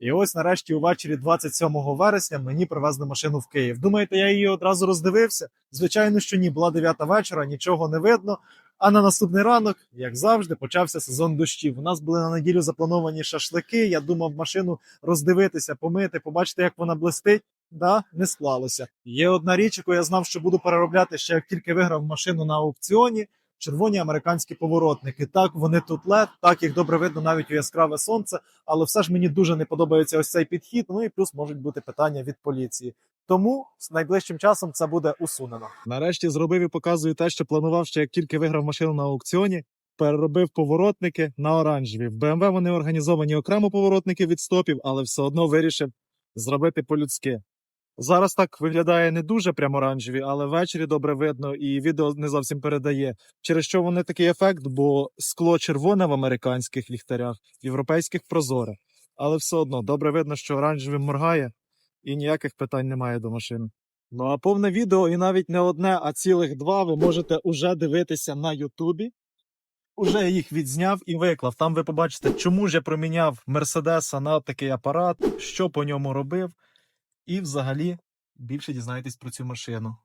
І ось нарешті увечері 27 вересня мені привезли машину в Київ. Думаєте, я її одразу роздивився? Звичайно, що ні. Була 9 вечора, нічого не видно. А на наступний ранок, як завжди, почався сезон дощів. У нас були на неділю заплановані шашлики. Я думав машину роздивитися, помити, побачити, як вона блистить. Да, не склалося. Є одна річ, яку я знав, що буду переробляти ще як тільки виграв машину на аукціоні. Червоні американські поворотники. Так, вони тут лед, так їх добре видно навіть у яскраве сонце, але все ж мені дуже не подобається ось цей підхід. Ну і плюс можуть бути питання від поліції. Тому з найближчим часом це буде усунено. Нарешті зробив і показую те, що планував ще як тільки виграв машину на аукціоні. Переробив поворотники на оранжеві. В BMW вони організовані окремо поворотники від стопів, але все одно вирішив зробити по-людськи. Зараз так виглядає не дуже прямо оранжеві, але ввечері добре видно і відео не зовсім передає. Через що вони такий ефект, бо скло червоне в американських ліхтарях, в європейських прозоре. Але все одно добре видно, що оранжевим моргає, і ніяких питань немає до машини. Ну а повне відео, і навіть не одне, а цілих два ви можете уже дивитися на Ютубі. Уже їх відзняв і виклав. Там ви побачите, чому ж я проміняв Мерседеса на такий апарат, що по ньому робив, і взагалі більше дізнаєтесь про цю машину.